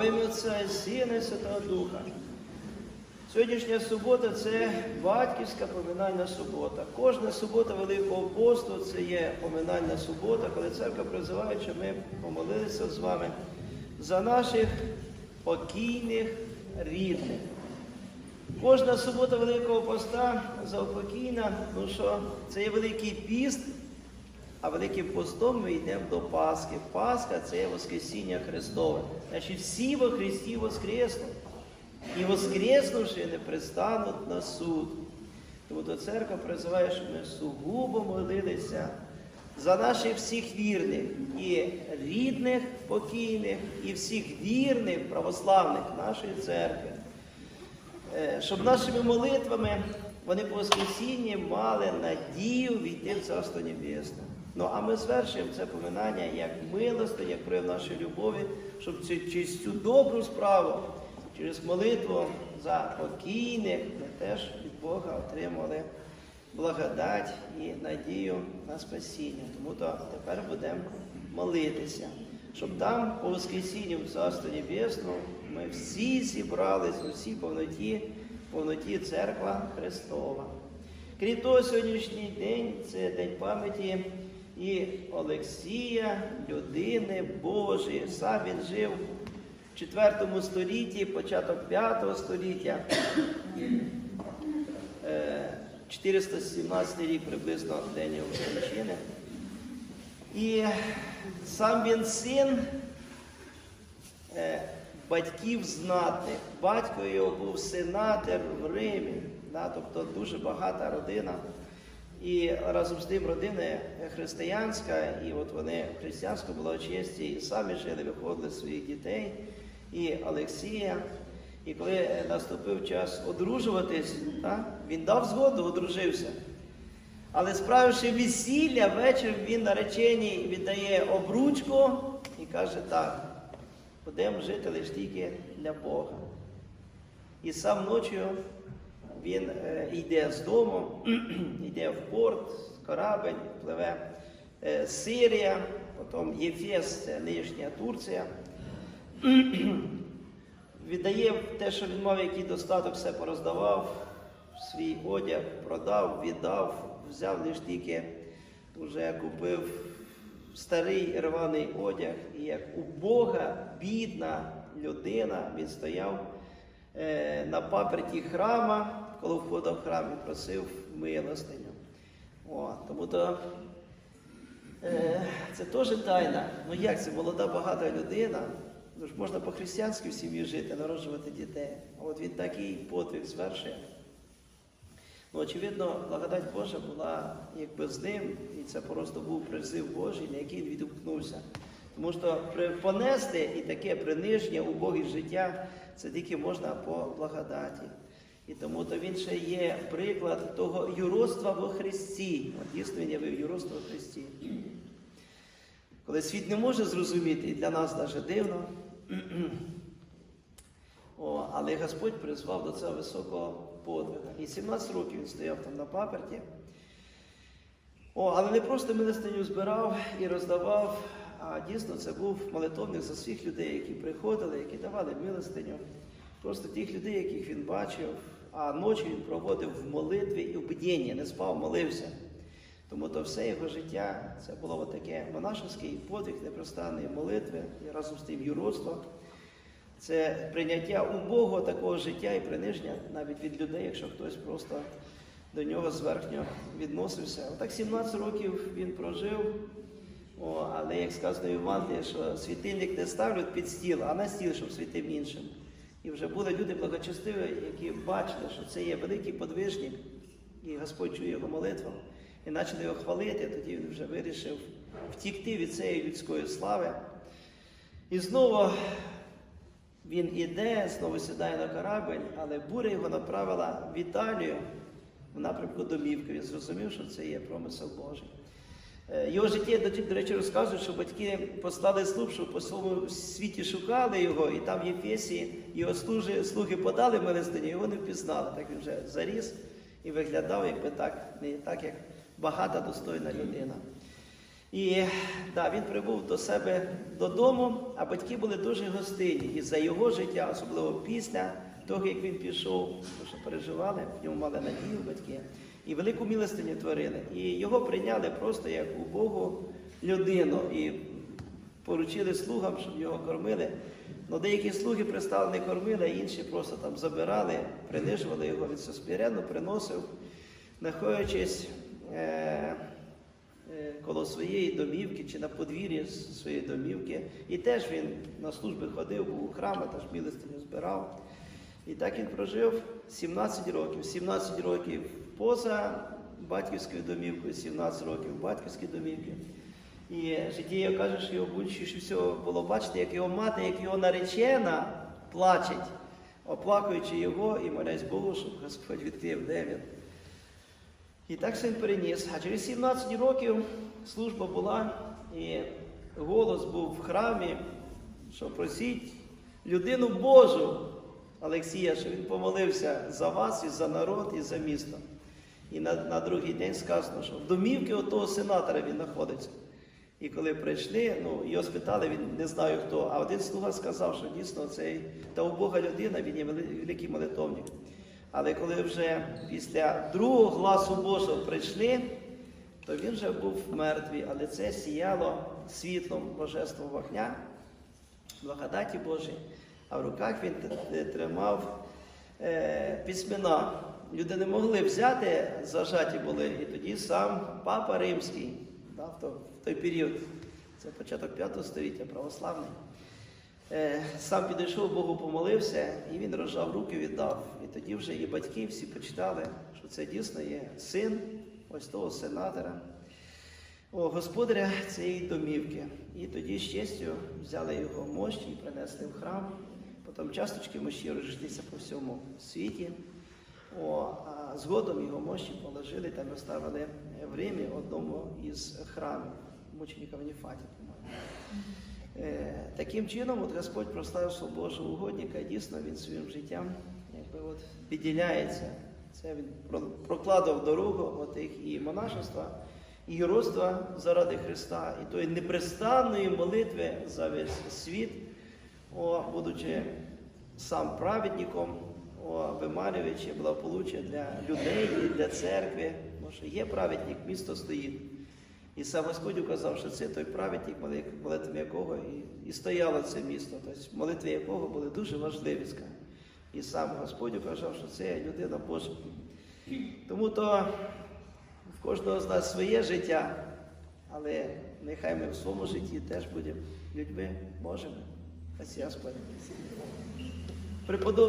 Во ім'я Отця і Сина і Святого Духа. Сьогоднішня субота це батьківська поминальна субота. Кожна субота Великого посту це є поминальна субота, коли церква призиває, щоб ми помолилися з вами за наших покійних рідних. Кожна субота Великого поста заупокійна, ну що це є Великий піст, а Великим постом ми йдемо до Пасхи. Пасха це Воскресіння Христове. Значить, всі во Христі воскреснуть. І воскреснувши, не пристануть на суд. Тому то церква призиває, щоб ми сугубо молилися за наших всіх вірних, і рідних покійних, і всіх вірних православних нашої церкви. Е, Щоб нашими молитвами вони по Воскресінні мали надію війти в Царство Небесне. Ну а ми звершуємо це поминання як милости, як прояв нашої любові, щоб цю, цю добру справу, через молитву за покійних, ми теж від Бога отримали благодать і надію на спасіння. Тому то тепер будемо молитися, щоб там по Воскресінню в Царство Небесну ми всі зібрались у всій повноті, повноті Церква Христова. Крім того, сьогоднішній день це день пам'яті і Олексія, людини Божої. Сам він жив в 4 столітті, початок 5 століття. Е, 417 рік приблизно день кончини. І сам він син е, батьків знатних. Батько його був сенатор в Римі, да, тобто дуже багата родина. І разом з тим родина християнська, і от вони християнсько була честі, і самі жили, виходили своїх дітей, і Олексія. І коли наступив час одружуватись, да, він дав згоду, одружився. Але справивши весілля, вечір він нареченій віддає обручку і каже так, будемо жити лише тільки для Бога. І сам ночі він е, йде з дому, йде в порт, корабель, пливе е, Сирія, потім Єфес, це нижня Турція. Віддає те, що він мав, який достаток, все пороздавав, свій одяг продав, віддав, взяв лише тільки, вже купив старий рваний одяг, і як у Бога бідна людина, він стояв на паперті храма, коли входив в храм і просив милостиню. Тому то е, це теж тайна. Ну як це молода багата людина? Ну ж можна по-християнськи в сім'ї жити, народжувати дітей. А от він такий подвиг звершує. Ну, очевидно, благодать Божа була якби з ним, і це просто був призив Божий, на який він відгукнувся. Тому що понести і таке приниження убогість життя це тільки можна по благодаті. І тому то він ще є приклад того юродства во Христі. Дійсно він явив юродство во Христі. Коли світ не може зрозуміти, і для нас навіть дивно. О, але Господь призвав до цього високого подвига. І 17 років він стояв там на паперті. О, але не просто милостиню збирав і роздавав, а дійсно це був молитовник за всіх людей, які приходили, які давали милостиню. Просто тих людей, яких він бачив, а ночі він проводив в молитві і в бдінні, не спав, молився. Тому то все його життя це було таке монашеський подвиг непрестанної молитви і разом з тим юродство. Це прийняття убогого такого життя і приниження навіть від людей, якщо хтось просто до нього зверхньо відносився. Отак 17 років він прожив, О, але як сказано в що світильник не ставлять під стіл, а на стіл, щоб світив іншим. І вже були люди благочестиві, які бачили, що це є великий подвижник, і Господь чує його молитву, і почали його хвалити, тоді він вже вирішив втікти від цієї людської слави. І знову він іде, знову сідає на корабель, але буря його направила в Італію в напрямку домівки. Він зрозумів, що це є промисел Божий. Е, Його життя, до речі, розказують, що батьки послали слуг, що по своєму світі шукали його, і там в Єфесі його слуги, слуги подали милостиню, його не впізнали. Так він вже заріс і виглядав, якби так, не так, як багата достойна людина. І да, він прибув до себе додому, а батьки були дуже гостинні. І за його життя, особливо після того, як він пішов, тому що переживали, в ньому мали надію батьки, і велику милостиню творили. І його прийняли просто як у Богу людину. І поручили слугам, щоб його кормили. Ну, деякі слуги пристали не кормили, а інші просто там забирали, принижували його, все смиренно приносив, знаходячись е, е, коло своєї домівки чи на подвір'ї своєї домівки. І теж він на служби ходив, був у храми, теж милостиню збирав. І так він прожив 17 років. 17 років поза батьківською домівкою, 17 років в батьківській домівці. І життєє каже, що його більше всього було бачити, як його мати, як його наречена плачеть, оплакуючи його і молясь Богу, щоб Господь відкрив, де він. І так син переніс. А через 17 років служба була, і голос був в храмі, що просіть людину Божу Олексія, що він помолився за вас і за народ, і за місто. І на, на другий день сказано, що в домівці отого сенатора він знаходиться. І коли прийшли, ну, його спитали, він не знаю хто, а один слуга сказав, що дійсно цей та убога людина, він є великий молитовник. Але коли вже після другого гласу Божого прийшли, то він вже був мертвий, але це сіяло світлом божественного вогня, благодаті Божій, а в руках він тримав е, письмена. Люди не могли взяти, зажаті були, і тоді сам Папа Римський, да, в, то- в той період, це початок 5 століття, православний, е, сам підійшов, Богу помолився, і він розжав руки, віддав. І тоді вже і батьки всі почитали, що це дійсно є син ось того сенатора, о, господаря цієї домівки. І тоді з честю взяли його мощі і принесли в храм. Потім часточки мощі розійшлися по всьому світі. О, а згодом його мощі положили там і в Римі одному із храмів, мученика Ваніфаті, по-моєму. Е, Таким чином, от Господь прославив свого Божого угодника, і дійсно він своїм життям якби от відділяється. Це він прокладав дорогу от їх і монашества, і геройства заради Христа, і тої непрестанної молитви за весь світ, о, будучи сам праведником, о, вималюючи благополуччя для людей і для церкви. Тому що є праведник, місто стоїть. І сам Господь указав, що це той праведник, моли- молитвами якого і, і стояло це місто, тобто молитви якого були дуже важливі. І сам Господь указав, що це людина Божа. Тому то в кожного з нас своє життя, але нехай ми в своєму житті теж будемо людьми Божими. Господи. Преподоб...